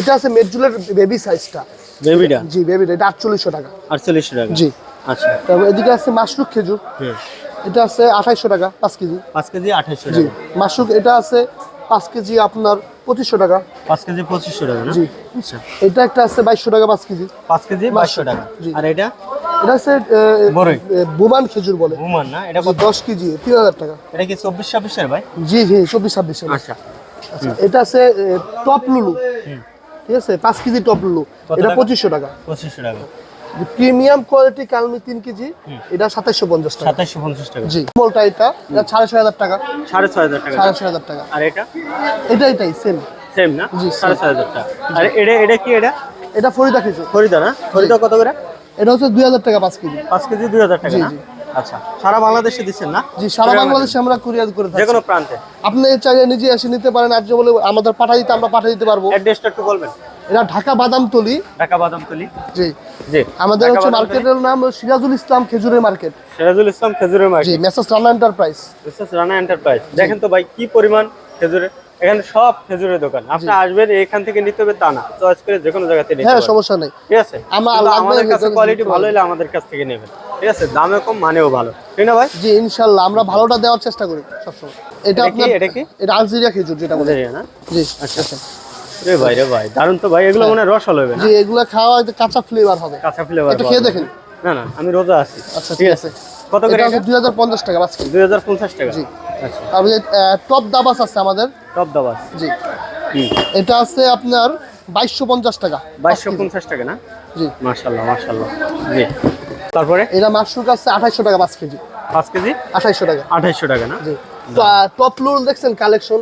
এটা আছে মেডজুলের বেবি সাইজটা বেবিটা জি বেবিটা এটা আটচল্লিশশো টাকা। আটচল্লিশশো টাকা? জি। আচ্ছা। তারপর এদিকে আছে মাশরুক খেজুর। এটা আছে আঠাইশশো টাকা পাঁচ কেজি। পাঁচ কেজি আঠাইশশো জি টাকা। মাশরুক এটা আছে পাঁচ কেজি আপনার পঁচিশশো টাকা। পাঁচ কেজি পঁচিশশো টাকা জি। আচ্ছা। এটা একটা আছে বাইশশো টাকা পাঁচ কেজি। পাঁচ কেজি বাইশশো টাকা। জি। আর এটা? এটা আছে। বুমান খেজুর বলে। বুমান না? এটা দশ কেজি তিন হাজার টাকা। এটা কি চব্বিশ ছাব্বিশের ভাই? জি জি চব্বিশ ছাব্বিশ আচ্ছা। আচ্ছা এটা আছে টপ লুলু। ঠিক আছে? পাঁচ কেজি টপ লুলু। এটা পঁচিশশো টাকা। পঁচিশশো টাকা। প্রিমিয়াম কোয়ালিটি কালমি তিন কেজি এটা সাতাইশশো পঞ্চাশ টাকা। সাতাইশশো পঞ্চাশ টাকা। জি মোলটা এটা এটা সাড়ে ছয় হাজার টাকা। সাড়ে ছয় হাজার টাকা। সাড়ে ছয় হাজার টাকা। আর এটা? এটা এটাই সেম সেম না? জি, সাড়ে ছয় হাজার টাকা। আর এটা এটা কি এটা? এটা ফরিদা খেজুর খরিদা না? খরিদা কত করে? এটা হচ্ছে দুই হাজার টাকা পাঁচ কেজি। পাঁচ কেজি দুই হাজার টাকা জি, জি। আচ্ছা সারা বাংলাদেশে দিচ্ছেন না? জি সারা বাংলাদেশে আমরা কুরিয়ার করে যে কোনো প্রান্তে। আপনি চাইলে নিজে এসে নিতে পারেন আর বলে আমাদের পাঠাই দিতে আমরা পাঠিয়ে দিতে পারব। অ্যাড্রেসটা একটু বলবেন। এটা ঢাকা বাদামতলি। ঢাকা বাদামতলি। জি। জি আমাদের হচ্ছে মার্কেটের নাম সিরাজুল ইসলাম খেজুরের মার্কেট। সিরাজুল ইসলাম খেজুরের জি market. Messrs Rana enterprise. Mrs Rana enterprise. দেখেন তো ভাই কি পরিমাণ খেজুরের এখানে সব খেজুরের দোকান। আপনি আসবেন এখান থেকে নিতে হবে তা না। চয়েস করে যে কোনো জায়গাতে নিতে হ্যাঁ সমস্যা নেই। ঠিক আছে? আমাদের কাছে কোয়ালিটি ভালো হলে আমাদের কাছ থেকে নেবেন। ঠিক আছে? দামে কম মানেও ভালো। ঠিক না ভাই? জি ইনশাল্লাহ। আমরা ভালোটা দেওয়ার চেষ্টা করি সবসময়। এটা? আপনার এটা কি? এটা আলজেরিয়া খেজুর যেটা বলে। না? জি। আচ্ছা রে ভাই রে ভাই দারুণ তো ভাই। এগুলো মনে হয় রস হবে না? জি এগুলা খাওয়া কাঁচা ফ্লেভার হবে। কাঁচা ফ্লেভার খেয়ে দেখেন। না না আমি রোজা আছি। আচ্ছা ঠিক আছে? কত করে এটা আছে দুই হাজার পঞ্চাশ টাকা বাস দুই হাজার পঞ্চাশ টাকা। জি। আচ্ছা। টপ দাবাস আছে আমাদের। টপ দাবাস। জি। এটা আছে আপনার বাইশশো পঞ্চাশ টাকা। বাইশশো পঞ্চাশ টাকা না? জি। মার্শাল্লাহ মার্শাল্লাহ জি। তারপরে? এটা মাশরুক আছে আঠাইশশো টাকা পাঁচ কেজি। পাঁচ কেজি? আঠাইশশো টাকা। আঠাইশশো টাকা না? জি। টপ লুন দেখছেন কালেকশন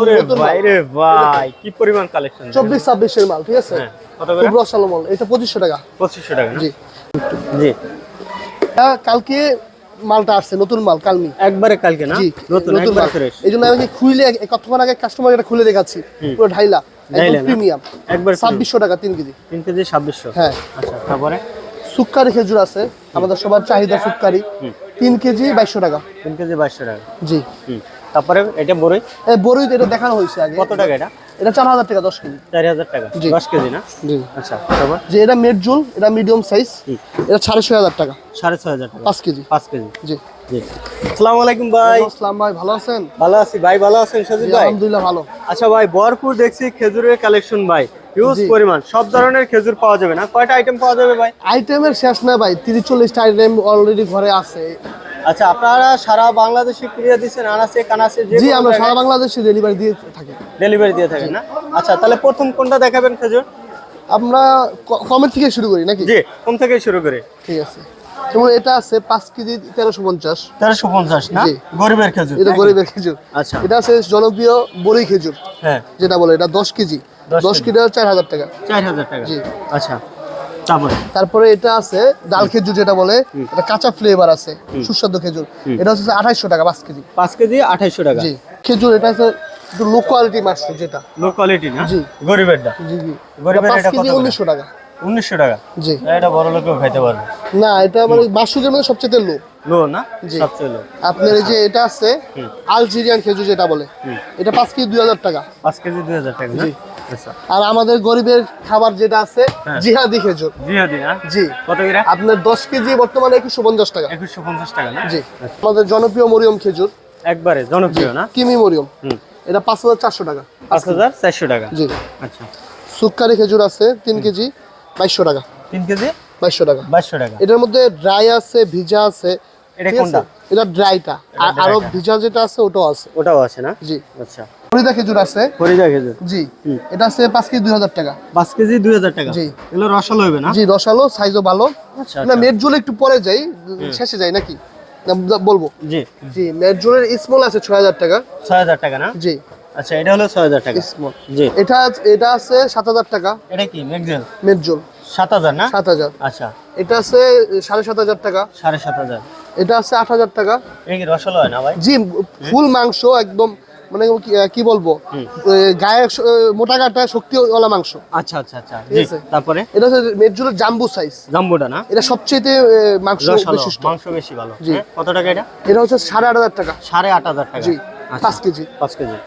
ওরে ভাই ভাই কি পরিমাণ কালেকশন চব্বিশ ছাব্বিশের মাল ঠিক আছে? হ্যাঁ কত করে? রসালো মাল। এটা পঁচিশশো টাকা। পঁচিশশো টাকা জি। জি। কালকে মালটা আসছে নতুন মাল কালমি। একবারে কালকে না? নতুন নতুন মাল। ফ্রেশ এই জন্য আমি কি খুইলে কতক্ষণ আগে কাস্টমার এটা খুলে দেখাচ্ছি? পুরো ঢাইলা একদম প্রিমিয়াম একবার ছাব্বিশশো টাকা তিন কেজি। তিন কেজি ছাব্বিশশো? হ্যাঁ। আচ্ছা তারপরে? সুক্কারি খেজুর আছে আমাদের সবার চাহিদা সুক্কারি। তিন কেজি বাইশশো টাকা। তিন কেজি বাইশশো টাকা। জি। তারপরে এটা বড়ই এই বড়ই এটা দেখানো হয়েছে আগে। কত টাকা এটা? এটা চার হাজার টাকা দশ কেজি। চার হাজার টাকা। দশ কেজি না? জি। আচ্ছা যে এটা মেডজুল এটা মিডিয়াম সাইজ এটা সাড়ে ছয় হাজার টাকা। সাড়ে ছয় হাজার টাকা। পাঁচ কেজি। পাঁচ কেজি। জি। জি। আসসালামু আলাইকুম ভাই। আসসালাম ভাই ভালো আছেন? ভালো আছি। ভাই ভালো আছেন সজিব জি, ভাই? আলহামদুলিল্লাহ ভালো। আচ্ছা ভাই ভরপুর দেখছি খেজুরের কালেকশন ভাই। হিউজ পরিমাণ। সব ধরনের খেজুর পাওয়া যাবে না? কয়টা আইটেম পাওয়া যাবে ভাই? আইটেমের শেষ না ভাই তিরিশ চল্লিশটা আইটেম অলরেডি ঘরে আছে। আচ্ছা আপনারা সারা বাংলাদেশে কুরিয়ার দিচ্ছেন আনাসে কানাসে জি আমরা সারা বাংলাদেশে ডেলিভারি দিয়ে থাকি। ডেলিভারি দিয়ে থাকেন না? আচ্ছা তাহলে প্রথম কোনটা দেখাবেন খেজুর? আমরা কমের থেকে শুরু করি নাকি? জি কোন থেকে শুরু করে। ঠিক আছে। যেমন এটা আছে পাঁচ কেজি তেরোশো পঞ্চাশ। তেরোশো পঞ্চাশ না? গরিবের খেজুর এটা গরিবের খেজুর। আচ্ছা। এটা আছে জনপ্রিয় বড়ি খেজুর হ্যাঁ। যেটা বলে এটা দশ কেজি। দশ কেজি। চার হাজার টাকা। চার হাজার টাকা। জি। আচ্ছা তারপরে? তারপরে এটা আছে ডাল খেজুর যেটা বলে এটা কাঁচা ফ্লেভার আছে সুস্বাদু খেজুর। এটা হচ্ছে আঠাইশশো টাকা পাঁচ কেজি। পাঁচ কেজি আঠাইশশো টাকা। জি। খেজুর এটা হচ্ছে একটু লো কোয়ালিটি যেটা। লো কোয়ালিটি না? জি। গরিবেরটা? জি জি। গরিবের এটা পাঁচ এটা কত করে? উনিশশো টাকা। উনিশশো টাকা? জি। এটা বড় লোকেও খাইতে পারবে। না এটা মানে মধ্যে সবচেয়ে লো লো না? জি। সবচেয়ে লো আপনার এই যে এটা আছে আলজেরিয়ান খেজুর যেটা বলে এটা পাঁচ কেজি দুই হাজার টাকা। পাঁচ কেজি দুই হাজার টাকা জি। আচ্ছা। আর আমাদের গরিবের খাবার যেটা আছে হ্যাঁ। জিহাদি খেজুর। জি হাদি না? জি। কত করে? আপনার দশ কেজি বর্তমানে একুশশো পঞ্চাশ টাকা। একুশশো পঞ্চাশ টাকা না? জি। আমাদের জনপ্রিয় মরিয়ম খেজুর। একবারে জনপ্রিয় না? কিমি মরিয়ম। হুম। এটা পাঁচ হাজার চারশো টাকা। পাঁচ হাজার চারশো টাকা? জি। আচ্ছা। সুক্কারি খেজুর আছে তিন কেজি বাইশশো টাকা। তিন কেজি? বাইশশো টাকা। বাইশশো টাকা। এটার মধ্যে ড্রাই আছে ভিজা আছে। এটা কোনটা? এটা ড্রাইটা। আর আরও ভিজা যেটা আছে ওটাও আছে। ওটাও আছে না? জি। আচ্ছা। খেজুর আছে। খেজুর। জি। এটা আছে পাঁচ কেজি দুই হাজার টাকা। পাঁচ কেজি দুই হাজার টাকা? জি। এগুলো রসালো হবে না? জি রসালো সাইজও ভালো। আচ্ছা না মেটজোল একটু পরে যাই শেষে যাই নাকি? বলব? জি। জি মেটজোলের স্মল আছে ছয় হাজার টাকা। ছয় হাজার টাকা না? জি। আচ্ছা এটা হলো ছয় হাজার টাকা। স্মল জি। এটা এটা আছে সাত হাজার টাকা। এটা কি ম্যাকজেল মেটজোল সাত হাজার না? সাত হাজার। আচ্ছা। এটা আছে সাড়ে সাত হাজার টাকা। সাড়ে সাত হাজার। এটা আছে আট হাজার টাকা। রসলো হয় না ভাই? জি ফুল মাংস একদম মানে কি- বলব? গায়ে মোটা কাটা শক্তিওয়ালা মাংস। আচ্ছা আচ্ছা আচ্ছা। ঠিক আছে। তারপরে? এটা হচ্ছে মেজুরের জাম্বু সাইজ জাম্বুটা না? এটা সবচেয়ে মাংস রসালো বিশিষ্ট। মাংস বেশি ভালো। হ্যাঁ, কত টাকা এটা? এটা হচ্ছে সাড়ে আট হাজার টাকা। সাড়ে আট হাজার টাকা। জি আচ্ছা, পাঁচ কেজি। পাঁচ কেজি।